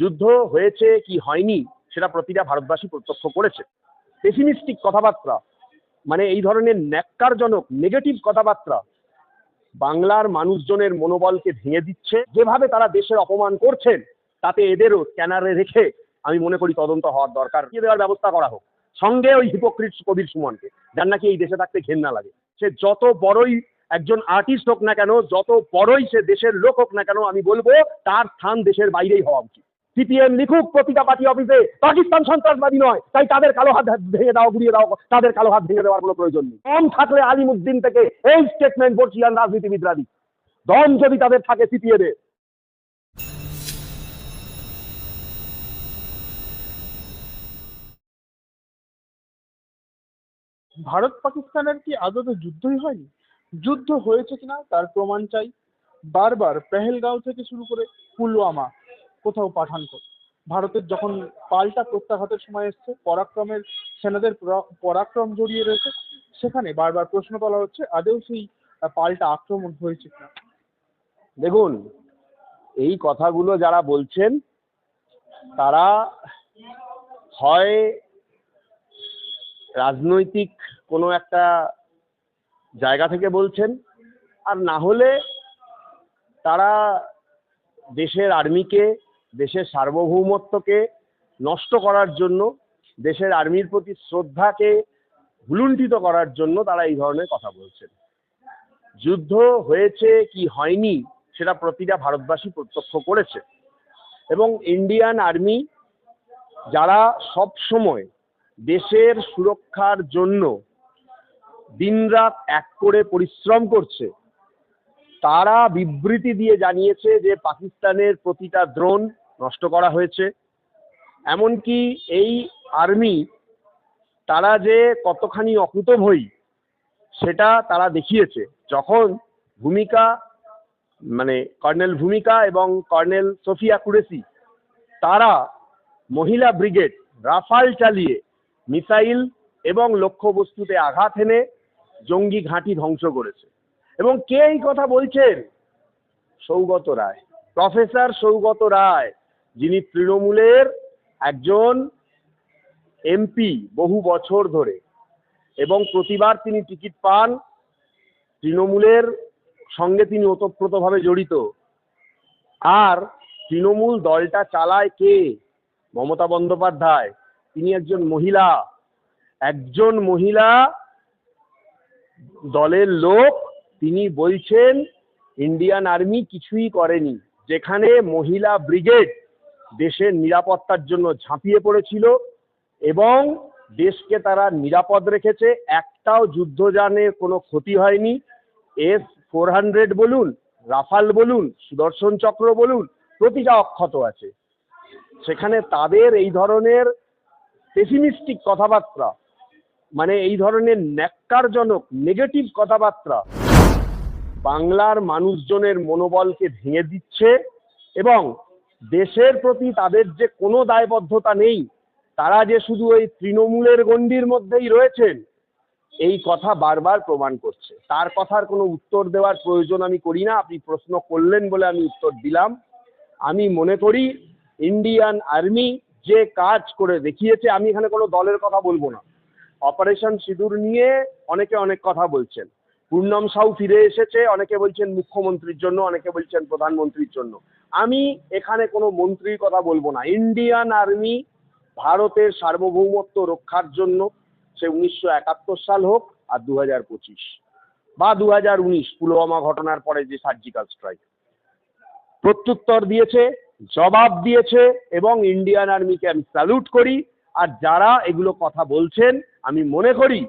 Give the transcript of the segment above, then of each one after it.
যুদ্ধ হয়েছে কি হয়নি সেটা প্রতিটা ভারতবাসী প্রত্যক্ষ করেছে। পেসিমিস্টিক কথাবার্তা মানে এই ধরনের ন্যাক্কারজনক নেগেটিভ কথাবার্তা বাংলার মানুষজনের মনোবলকে ভেঙে দিচ্ছে। যেভাবে তারা দেশের অপমান করছেন, তাতে এদেরও স্ক্যানারে রেখে আমি মনে করি তদন্ত হওয়ার দরকার। দিয়ে দেওয়ার ব্যবস্থা করা হোক। সঙ্গে ওই হিপোক্রিট কবির সুমনকে, যার নাকি এই দেশে থাকতে ঘেন্না লাগে। সে যত বড়ই একজন আর্টিস্ট হোক না কেন, যত বড়ই সে দেশের লোক হোক না কেন, আমি বলব, তার স্থান দেশের বাইরেই হওয়া উচিত। সিপিএম লিখুক, প্রতিটা পার্টি অফিসে পাকিস্তান সন্ত্রাসবাদী নয়। তাই তাদের কালো হাত ভেঙে দাও ঘুরিয়ে দাও, তাদের কালো হাত ভেঙে দেওয়ার কোনো প্রয়োজন নেই। দম থাকলে আলিমুদ্দিন থেকে এই স্টেটমেন্ট বর্ষিয়ান রাজনীতিবিদরা দম যদি তাদের থাকে সিপিএম এর ভারত পাকিস্তানের কি আদতে যুদ্ধই হয়নি? যুদ্ধ হয়েছে কিনা তার প্রমাণ চাই। বারবার পেহেলগাঁও থেকে শুরু করে পুলওয়ামা। কোথাও পাঠানকোট ভারতের যখন পাল্টা প্রত্যাঘাতের সময় এসছে, পরাক্রমের সেনাদের পরাক্রম জড়িয়ে রয়েছে, সেখানে বারবার প্রশ্ন তোলা হচ্ছে আদেও সেই পাল্টা আক্রমণ হয়েছে কিনা। দেখুন, এই কথাগুলো যারা বলছেন, তারা হয় রাজনৈতিক কোনো একটা জায়গা থেকে বলছেন, আর না হলে তারা দেশের আর্মিকে দেশের সার্বভৌমত্বকে নষ্ট করার জন্য, দেশের আর্মির প্রতি শ্রদ্ধাকে ভুলুণ্ঠিত করার জন্য তারা এই ধরনের কথা বলছেন। যুদ্ধ হয়েছে কি হয়নি সেটা প্রতিটা ভারতবাসী প্রত্যক্ষ করেছে। এবং ইন্ডিয়ান আর্মি যারা সব সময় দেশের সুরক্ষার জন্য দিনরাত এক করে পরিশ্রম করছে, তারা বিবৃতি দিয়ে জানিয়েছে যে পাকিস্তানের প্রতিটা দ্রোণ নষ্ট করা হয়েছে। এমনকি এই আর্মি তারা যে কতখানি অকুতভয়ী, সেটা তারা দেখিয়েছে। যখন ভূমিকা মানে কর্নেল ভূমিকা এবং কর্নেল সোফিয়া কুরেসি তারা মহিলা ব্রিগেড রাফাল চালিয়ে মিসাইল এবং লক্ষ্যবস্তুতে আঘাত এনে জঙ্গি ঘাঁটি ধ্বংস করেছে। এবং কে এই কথা বলছেন? সৌগত রায়। প্রফেসর সৌগত রায়। যিনি তৃণমূলের একজন এমপি বহু বছর ধরে, এবং প্রতিবার তিনি টিকিট পান, তৃণমূলের সঙ্গে তিনি ওতপ্রোতভাবে জড়িত। আর তৃণমূল দলটা চালায় কে? মমতা বন্দ্যোপাধ্যায়। তিনি একজন মহিলা। একজন মহিলা দলের লোক। তিনি বলছেন, ইন্ডিয়ান আর্মি কিছুই করেনি। যেখানে মহিলা ব্রিগেড দেশের নিরাপত্তার জন্য ঝাঁপিয়ে পড়েছিল এবং দেশকে তারা নিরাপদ রেখেছে। একটাও যুদ্ধযানের কোনো ক্ষতি হয়নি। এস ফোর হান্ড্রেড বলুন, রাফাল বলুন, সুদর্শন চক্র বলুন, প্রতিটা অক্ষত আছে। সেখানে তাদের এই ধরনের পেসিমিস্টিক কথাবার্তা মানে এই ধরনের ন্যাক্কারজনক নেগেটিভ কথাবার্তা বাংলার মানুষজনের মনোবলকে ভেঙে দিচ্ছে এবং দেশের প্রতি তাদের যে কোনো দায়বদ্ধতা নেই, তারা যে শুধু ওই তৃণমূলের গণ্ডির মধ্যেই রয়েছেন, এই কথা বারবার প্রমাণ করছে। তার কথার কোনো উত্তর দেওয়ার প্রয়োজন আমি করি না, আপনি প্রশ্ন করলেন বলে আমি উত্তর দিলাম। আমি মনে করি ইন্ডিয়ান আর্মি যে কাজ করে দেখিয়েছে, আমি এখানে কোনো দলের কথা বলব না। অপারেশন সিঁদুর নিয়ে অনেকে অনেক কথা বলছেন। পূর্ণম সাউ ফিরে এসেছে, অনেকে বলছেন মুখ্যমন্ত্রীর জন্য, অনেকে বলছেন প্রধানমন্ত্রীর জন্য। আমি এখানে কোনো মন্ত্রীর কথা বলব না। ইন্ডিয়ান আর্মি ভারতের সার্বভৌমত্ব রক্ষার জন্য সে উনিশশো একাত্তর সাল হোক আর দু হাজার পঁচিশ বা দু হাজার উনিশ পুলওয়ামা ঘটনার পরে যে সার্জিক্যাল স্ট্রাইক। প্রত্যুত্তর দিয়েছে, জবাব দিয়েছে এবং ইন্ডিয়ান আর্মিকে আমি স্যালুট করি। আর যারা এগুলো কথা বলছেন, আমি মনে করি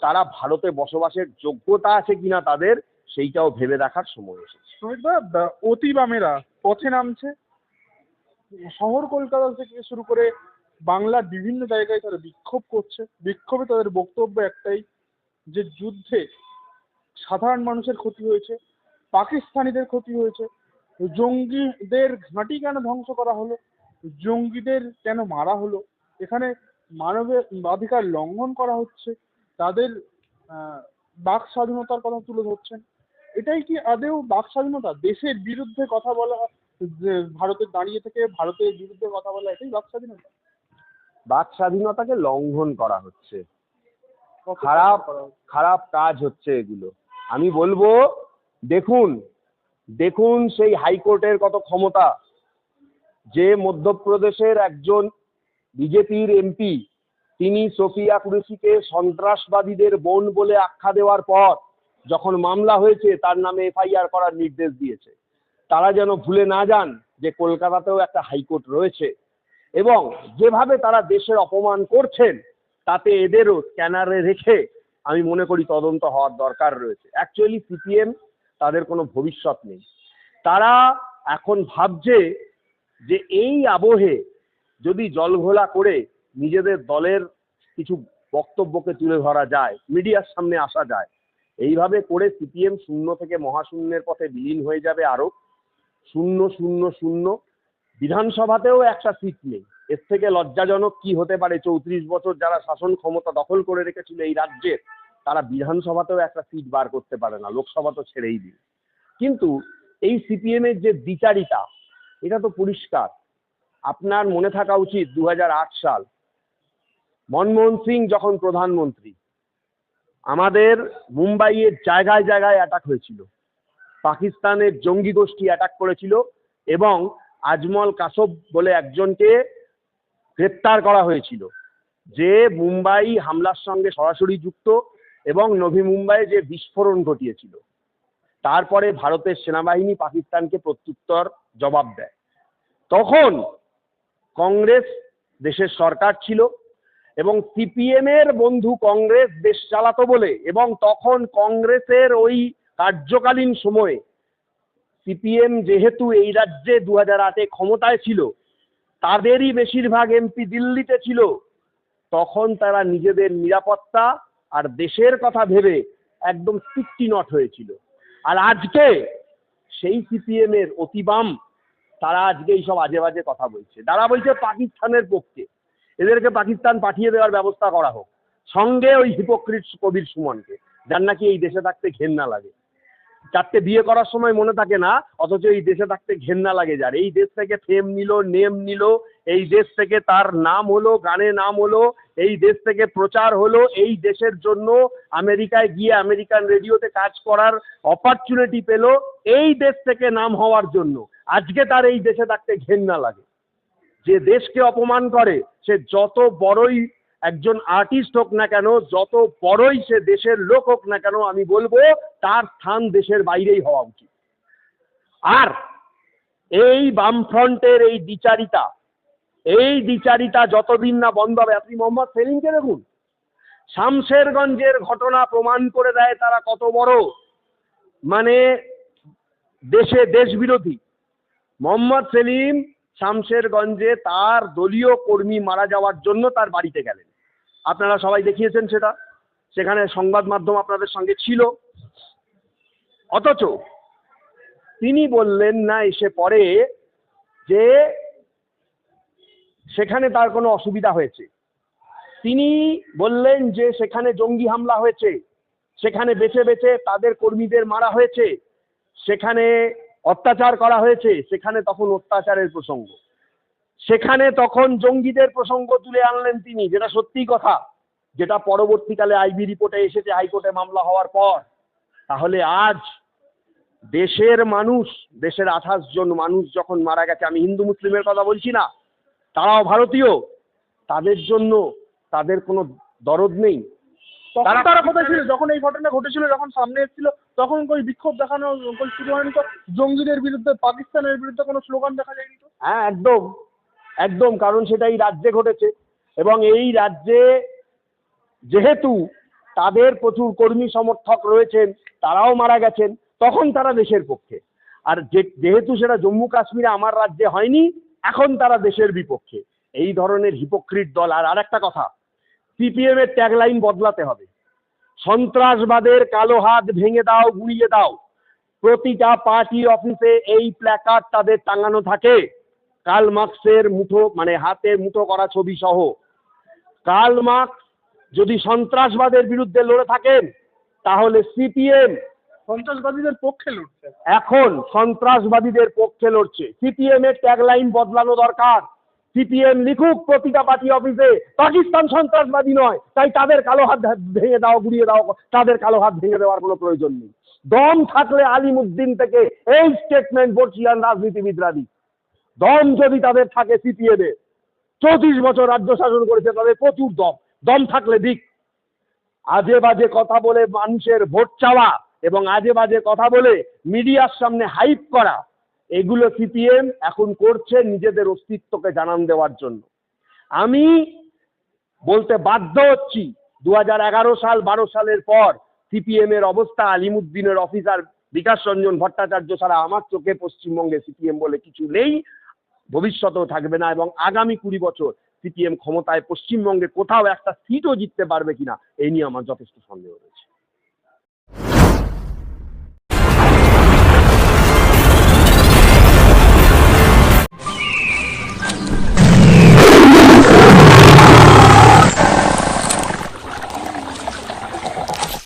তারা ভারতে বসবাসের যোগ্যতা আছে কিনা তাদের, সেইটাও ভেবে দেখার সময় এসেছে। অতি বামেরা পথে নামছে। শহর কলকাতা থেকে শুরু করে বাংলার বিভিন্ন জায়গায় তারা বিক্ষোভ করছে। বিক্ষোভে তাদের বক্তব্য একটাই যে, যুদ্ধে সাধারণ মানুষের ক্ষতি হয়েছে, পাকিস্তানিদের ক্ষতি হয়েছে। জঙ্গিদের ঘাঁটি কেন ধ্বংস করা হলো? জঙ্গিদের কেন মারা হলো? এখানে মানবের অধিকার লঙ্ঘন করা হচ্ছে। তাদের বাক স্বাধীনতার কথা তুলে ধরছেন। এটাই কি আদেও বাক স্বাধীনতা? দেশের বিরুদ্ধে কথা বলা যে ভারতের দাঁড়িয়ে থেকে ভারতের বিরুদ্ধে কথা বলা এটাই বাক স্বাধীনতা? বাক স্বাধীনতাকে লঙ্ঘন করা হচ্ছে। খারাপ খারাপ কাজ হচ্ছে এগুলো। আমি বলব দেখুন দেখুন সেই হাইকোর্টের কত ক্ষমতা। যে মধ্যপ্রদেশের একজন বিজেপির এমপি তিনি সোফিয়া কুরেশিকে সন্ত্রাসবাদীদের বোন বলে আখ্যা দেওয়ার পর যখন মামলা হয়েছে, তার নামে এফআইআর করার নির্দেশ দিয়েছে। তারা যেন ভুলে না যান যে কলকাতাতেও একটা হাইকোর্ট রয়েছে এবং যেভাবে তারা দেশের অপমান করছেন, তাতে এদেরও স্ক্যানারে রেখে আমি মনে করি তদন্ত হওয়ার দরকার রয়েছে। অ্যাকচুয়ালি সিপিএম তাদের কোনো ভবিষ্যৎ নেই। তারা এখন ভাবছে যে এই আবহে যদি জলঘোলা করে নিজেদের দলের কিছু বক্তব্যকে তুলে ধরা যায়, মিডিয়ার সামনে আসা যায়। এইভাবে করে সিপিএম শূন্য থেকে মহাশূন্যের পথে বিলীন হয়ে যাবে আরও শূন্য শূন্য শূন্য। বিধানসভাতেও একটা সিট নেই। এর থেকে লজ্জাজনক কি হতে পারে? চৌত্রিশ বছর যারা শাসন ক্ষমতা দখল করে রেখেছিল এই রাজ্যের তারা বিধানসভাতেও একটা সিট বার করতে পারে না। লোকসভা তো ছেড়েই দিন। কিন্তু এই সিপিএম এর যে দ্বিচারিতা এটা তো পরিষ্কার। আপনার মনে থাকা উচিত দু হাজার আট সাল মনমোহন সিং যখন প্রধানমন্ত্রী, আমাদের মুম্বাইয়ের জায়গায় জায়গায় অ্যাটাক হয়েছিল। পাকিস্তানের জঙ্গি গোষ্ঠী অ্যাটাক করেছিল এবং আজমল কাসব বলে একজনকে গ্রেপ্তার করা হয়েছিল, যে মুম্বাই হামলার সঙ্গে সরাসরি যুক্ত এবং নভি মুম্বাইয়ে যে বিস্ফোরণ ঘটিয়েছিল। তারপরে ভারতের সেনাবাহিনী পাকিস্তানকে প্রত্যুত্তর জবাব দেয়। তখন কংগ্রেস দেশের সরকার ছিল এবং সিপিএম এর বন্ধু কংগ্রেস দেশ চালাতো বলে এবং তখন কংগ্রেসের ওই কার্যকালীন সময়ে সিপিএম যেহেতু এই রাজ্যে দু হাজার আটে ক্ষমতায় ছিল, তাদেরই বেশিরভাগ এমপি দিল্লিতে ছিল, তখন তারা নিজেদের নিরাপত্তা আর দেশের কথা ভেবে একদম সিক্সটি নট হয়েছিল। আর আজকে সেই সিপিএম এর অতিবাম, তারা আজকে এইসব আজে বাজে কথা বলছে। তারা বলছে পাকিস্তানের পক্ষে। এদেরকে পাকিস্তান পাঠিয়ে দেওয়ার ব্যবস্থা করা হোক। সঙ্গে ওই হিপোক্রিট কবির সুমনকে, যার নাকি এই দেশে থাকতে ঘেন্না লাগে। চারটে বিয়ে করার সময় মনে থাকে না, অথচ এই দেশে থাকতে ঘেন্না লাগে যার। এই দেশ থেকে ফেম নিল নেম নিল, এই দেশ থেকে তার নাম হলো, গানে নাম হলো, এই দেশ থেকে প্রচার হলো, এই দেশের জন্য আমেরিকায় গিয়ে আমেরিকান রেডিওতে কাজ করার অপরচুনিটি পেল, এই দেশ থেকে নাম হওয়ার জন্য। আজকে তার এই দেশে থাকতে ঘেন্না লাগে। যে দেশকে অপমান করে, সে যত বড়ই একজন আর্টিস্ট হোক না কেন, যত বড়ই সে দেশের লোক হোক না কেন, আমি বলব তার স্থান দেশের বাইরেই হওয়া উচিত। আর এই বামফ্রন্টের এই দ্বিচারিতা এই দ্বিচারিতা যতদিন না বন্ধ হবে, আপনি মোহাম্মদ সেলিমকে দেখুন। শামশেরগঞ্জের ঘটনা প্রমাণ করে দেয় তারা কত বড়। মানে দেশে দেশ বিরোধী মোহাম্মদ সেলিম শামশেরগঞ্জে তার দলীয় কর্মী মারা যাওয়ার জন্য তার বাড়িতে গেলেন। আপনারা সবাই দেখিয়েছেন সেটা। সেখানে সংবাদ মাধ্যম আপনাদের সঙ্গে ছিল। অথচ তিনি বললেন, না, এসে পরে যে সেখানে তার কোনো অসুবিধা হয়েছে। তিনি বললেন যে, সেখানে জঙ্গি হামলা হয়েছে। সেখানে বেছে বেছে তাদের কর্মীদের মারা হয়েছে। সেখানে অত্যাচার করা হয়েছে সেখানে তখন অত্যাচারের প্রসঙ্গ। সেখানে তখন জঙ্গিদের প্রসঙ্গ তুলে আনলেন তিনি যেটা সত্যি কথা। যেটা পরবর্তীকালে আইবি রিপোর্টে এসেছে হাইকোর্টে মামলা হওয়ার পর। তাহলে আজ দেশের মানুষ দেশের আঠাশ জন মানুষ যখন মারা গেছে আমি হিন্দু মুসলিমের কথা বলছি না তারাও ভারতীয় তাদের জন্য তাদের কোনো দরদ নেই। তারা কোথায় ছিল? যখন এই ঘটনা ঘটেছিল যখন সামনে এসেছিল তখন কই বিক্ষোভ দেখানো, কই শুরু হয়নি তো? জঙ্গিদের বিরুদ্ধে, পাকিস্তানের বিরুদ্ধে কোনো স্লোগান দেখা যায়নি তো? হ্যাঁ একদম। একদম, কারণ সেটা এই রাজ্যে ঘটেছে। এবং এই রাজ্যে যেহেতু তাদের প্রচুর কর্মী সমর্থক রয়েছেন, তারাও মারা গেছেন, তখন তারা দেশের পক্ষে। আর যেহেতু সেটা জম্মু কাশ্মীরে আমার রাজ্যে হয়নি, এখন তারা দেশের বিপক্ষে। এই ধরনের হিপোক্রিট দল, আর আরেকটা কথা সিপিএম এর ট্যাগলাইন বদলাতে হবে। সন্ত্রাসবাদের কালো হাত ভেঙে দাও গুড়িয়ে দাও। প্রতিটা পার্টি অফিসে এই প্ল্যাকার্ড তাদের টাঙানো থাকে। কার্ল মার্কসের মুঠো মানে হাতে মুঠো করা ছবি সহ কার্ল মার্কস যদি সন্ত্রাসবাদের বিরুদ্ধে লড়ে থাকেন তাহলে সিপিএম সন্ত্রাসবাদীদের পক্ষে লড়ছে। এখন সন্ত্রাসবাদীদের পক্ষে লড়ছে। সিপিএম এর ট্যাগলাইন বদলানো দরকার। সিপিএম লিখুক, প্রতিটা পার্টি অফিসে। পাকিস্তান সন্ত্রাসবাদী নয়, তাই তাদের কালো হাত ভেঙে দাও, গুড়িয়ে দাও, তাদের কালো হাত ভেঙে দেওয়ার কোনো প্রয়োজন নেই। দম থাকলে আলিমুদ্দিন থেকে এই স্টেটমেন্ট বর্ষিয়ান রাজনীতিবিদরা দিক। দম যদি তাদের থাকে সিপিএম এর চৌত্রিশ বছর রাজ্য শাসন করেছে তাদের প্রচুর দম। দম থাকলে দিক। আজে বাজে কথা বলে মানুষের ভোট চাওয়া এবং আজে বাজে কথা বলে মিডিয়ার সামনে হাইপ করা। এগুলো সিপিএম এখন করছে নিজেদের অস্তিত্বকে জানান দেওয়ার জন্য। আমি বলতে বাধ্য হচ্ছি দু সাল, বারো সালের পর সিপিএম এর অবস্থা, আলিমুদ্দিনের অফিসার বিকাশ রঞ্জন ভট্টাচার্য ছাড়া আমার চোখে পশ্চিমবঙ্গে সিপিএম বলে কিছু নেই, ভবিষ্যতেও থাকবে না এবং আগামী কুড়ি বছর সিপিএম ক্ষমতায় পশ্চিমবঙ্গে কোথাও একটা সিটও জিততে পারবে কিনা, এই নিয়ে আমার যথেষ্ট সন্দেহ রয়েছে।